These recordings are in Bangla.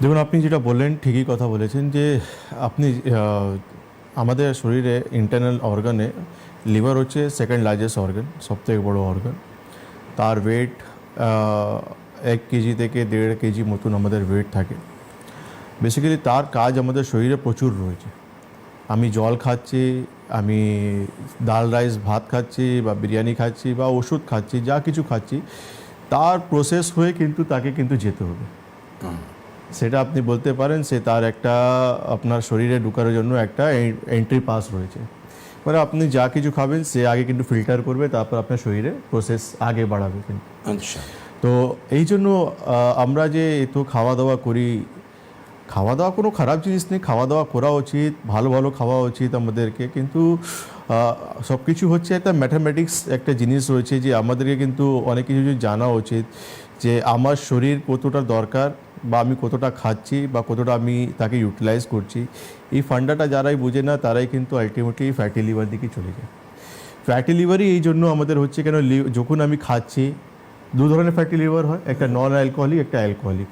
দেখুন, আপনি যেটা বললেন, ঠিকই কথা বলেছেন যে আপনি আমাদের শরীরে ইন্টারনাল অর্গানে লিভার হচ্ছে সেকেন্ড লার্জেস্ট অর্গান সবথেকে বড় অর্গান তার ওয়েট এক কেজি থেকে দেড় কেজি মতন আমাদের ওয়েট থাকে। বেসিক্যালি তার কাজ আমাদের শরীরে প্রচুর রয়েছে। আমি জল খাচ্ছি, আমি ডাল, রাইস, ভাত খাচ্ছি বা বিরিয়ানি খাচ্ছি বা ওষুধ খাচ্ছি, যা কিছু খাচ্ছি, তার প্রসেস হয়ে কিন্তু তাকে কিন্তু যেতে হবে। সেটা আপনি বলতে পারেন সে তার একটা আপনার শরীরে ঢুকানোর জন্য একটা এন্ট্রি পাস রয়েছে। মানে আপনি যা কিছু খাবেন সে আগে কিন্তু ফিল্টার করবে তারপর আপনার শরীরে প্রসেস আগে বাড়াবে কিন্তু। আচ্ছা। তো এই জন্য আমরা যে এত খাওয়া দাওয়া করি খাওয়া দাওয়া কোনো খারাপ জিনিস নেই খাওয়া দাওয়া করা উচিত ভালো ভালো খাওয়া উচিত আমাদেরকে কিন্তু সব কিছু হচ্ছে একটা ম্যাথামেটিক্স একটা জিনিস রয়েছে যে আমাদেরকে কিন্তু অনেক কিছু জানা উচিত যে আমার শরীর কতটা দরকার। বা আমি কতটা খাচ্ছি বা কতটা আমি তাকে ইউটিলাইজ করছি এই ফান্ডাটা যারাই বুঝে না তারাই কিন্তু আলটিমেটলি ফ্যাটি লিভার দিকে চলে যায়। ফ্যাটি লিভারই এই জন্য আমাদের হচ্ছে কেন যখন আমি খাচ্ছি দু ধরনের ফ্যাটি লিভার হয় একটা নন অ্যালকোহলিক একটা অ্যালকোহলিক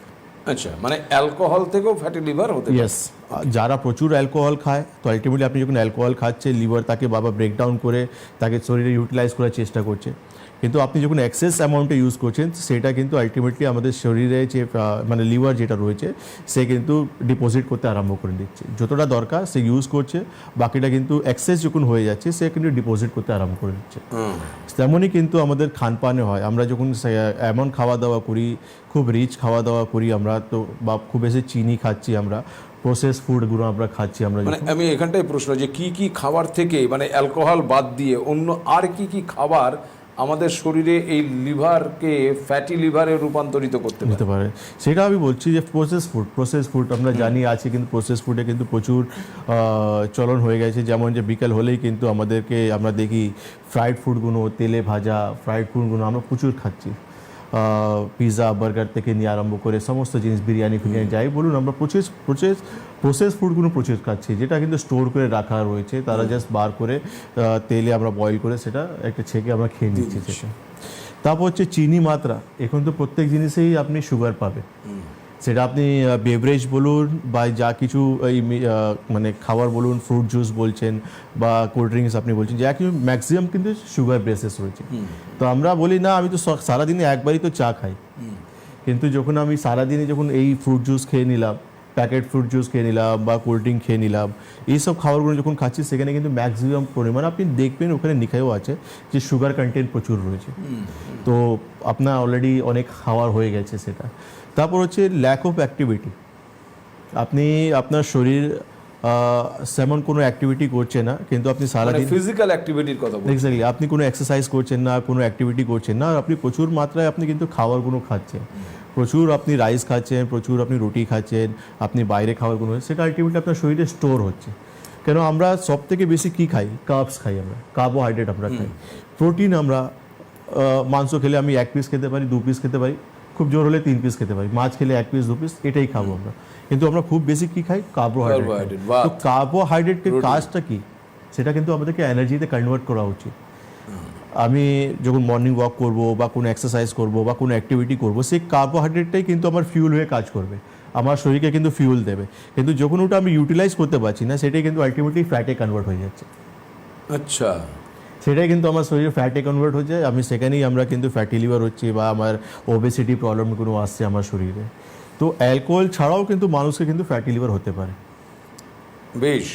আচ্ছা মানে অ্যালকোহল থেকেও ফ্যাটি লিভার হতে ইয়েস যারা প্রচুর অ্যালকোহল খায় তো আলটিমেটলি আপনি যখন অ্যালকোহল খাচ্ছে লিভার তাকে বাবা ব্রেকডাউন করে তাকে শরীরে ইউটিলাইজ করার চেষ্টা করছে। কিন্তু আপনি যখন অ্যাক্সেস অ্যামাউন্টে ইউজ করছেন সেটা কিন্তু আলটিমেটলি আমাদের শরীরে যে মানে লিভার যেটা রয়েছে সে কিন্তু ডিপোজিট করতে আরম্ভ করে দিচ্ছে। যতটা দরকার সে ইউজ করছে বাকিটা কিন্তু অ্যাক্সেস যখন হয়ে যাচ্ছে সে কিন্তু ডিপোজিট করতে আরম্ভ করে দিচ্ছে। তেমনই কিন্তু আমাদের খানপানে হয়। আমরা যখন এমন খাওয়া দাওয়া করি খুব রিচ খাওয়া দাওয়া করি আমরা তো বা খুব বেশি চিনি খাচ্ছি আমরা প্রসেস ফুডগুলো আমরা খাচ্ছি আমরা মানে আমি এখানটাই প্রশ্ন যে কি কি খাবার থেকে মানে অ্যালকোহল বাদ দিয়ে অন্য আর কি কি খাবার আমাদের শরীরে এই লিভারকে ফ্যাটি লিভারে রূপান্তরিত করতে হতে নিতে পারে। সেটা আমি বলছি যে প্রসেস ফুড প্রসেস ফুড আমরা জানি আছে কিন্তু প্রসেস ফুডে কিন্তু প্রচুর চলন হয়ে গেছে। যেমন যে বিকেল হলেই কিন্তু আমাদেরকে আমরা দেখি ফ্রাইড ফুডগুলো তেলে ভাজা ফ্রাইড ফুডগুলো আমরা প্রচুর খাচ্ছি। পিৎজা বার্গার থেকে নিয়ে আরম্ভ করে সমস্ত জিনিস বিরিয়ানি ফিরিয়ানি যাই। বলুন আমরা প্রচেস প্রচেস প্রসেস ফুডগুলো প্রচুর খাচ্ছি যেটা কিন্তু স্টোর করে রাখা রয়েছে। তারা জাস্ট বার করে তেলে আমরা বয়েল করে সেটা একটা ছেঁকে আমরা খেয়ে নিচ্ছি তারপর হচ্ছে চিনি মাত্রা। এখন তো প্রত্যেক জিনিসেই আপনি সুগার পাবেন। সেটা আপনি বেভারেজ বলুন বা যা কিছু এই মানে খাবার বলুন ফ্রুট জুস বলছেন বা কোল্ড ড্রিঙ্কস আপনি বলছেন যা কিছু ম্যাক্সিমাম কিন্তু সুগার বেসেস রয়েছে। তো আমরা বলি না আমি তো সারাদিনে একবারই তো চা খাই। কিন্তু যখন আমি সারাদিনে যখন এই ফ্রুট জুস খেয়ে নিলাম প্যাকেট ফ্রুট জুস খেয়ে নিলাম বা কোল্ড ড্রিঙ্ক খেয়ে নিলাম এইসব খাবারগুলো যখন খাচ্ছি, সেখানে কিন্তু ম্যাক্সিমাম পরিমাণ আপনি দেখবেন ওখানে লিখাও আছে যে সুগার কন্টেন্ট প্রচুর রয়েছে। তো আপনার অলরেডি অনেক খাওয়ার হয়ে গেছে সেটা। তারপর হচ্ছে ল্যাক অফ অ্যাক্টিভিটি আপনি আপনার শরীর তেমন কোনো অ্যাক্টিভিটি করছে না কিন্তু আপনি মানে সারাদিন ফিজিক্যাল অ্যাক্টিভিটির কথা এক্স্যাক্টলি আপনি কোনো এক্সারসাইজ করছেন না কোনো অ্যাক্টিভিটি করছেন না আর আপনি প্রচুর মাত্রায় আপনি কিন্তু খাবারগুলো খাচ্ছেন। প্রচুর আপনি রাইস খাচ্ছেন প্রচুর আপনি রুটি খাচ্ছেন আপনি বাইরে খাবারগুলো সেটা আলটিমেটলি আপনার শরীরে স্টোর হচ্ছে। কেন আমরা সব থেকে বেশি কী খাই? কার্বস খাই আমরা কার্বোহাইড্রেট আমরা খাই। প্রোটিন আমরা মাংস খেলে আমি এক পিস খেতে পারি দু পিস খেতে পারি। খুব জোর হলে তিন পিস খেতে পারি। মাছ খেলে এক পিস দু পিস এটাই খাব আমরা। কিন্তু আমরা খুব বেশি কি খাই? কার্বোহাইড্রেট তো কার্বোহাইড্রেটের কাজটা কি? সেটা কিন্তু আমাদেরকে এনার্জিতে কনভার্ট করা উচিত। আমি যখন মর্নিং ওয়াক করব বা কোনো এক্সারসাইজ করব বা কোনো অ্যাক্টিভিটি করব সেই কার্বোহাইড্রেটটাই কিন্তু আমার ফিউল হয়ে কাজ করবে। আমার শরীরকে কিন্তু ফিউল দেবে। কিন্তু যখন ওটা আমি ইউটিলাইজ করতে পারছি না সেটাই কিন্তু আলটিমেটলি ফ্যাটে কনভার্ট হয়ে যাচ্ছে। আচ্ছা। সেটাই কিন্তু আমার শরীরে ফ্যাটে কনভার্ট হচ্ছে। আমি সেখানেই আমরা কিন্তু ফ্যাটি লিভার হচ্ছে বা আমার ওবেসিটি প্রবলেম কোনো আসছে আমার শরীরে। তো অ্যালকোহল ছাড়াও কিন্তু মানুষকে কিন্তু ফ্যাটি লিভার হতে পারে। বেশ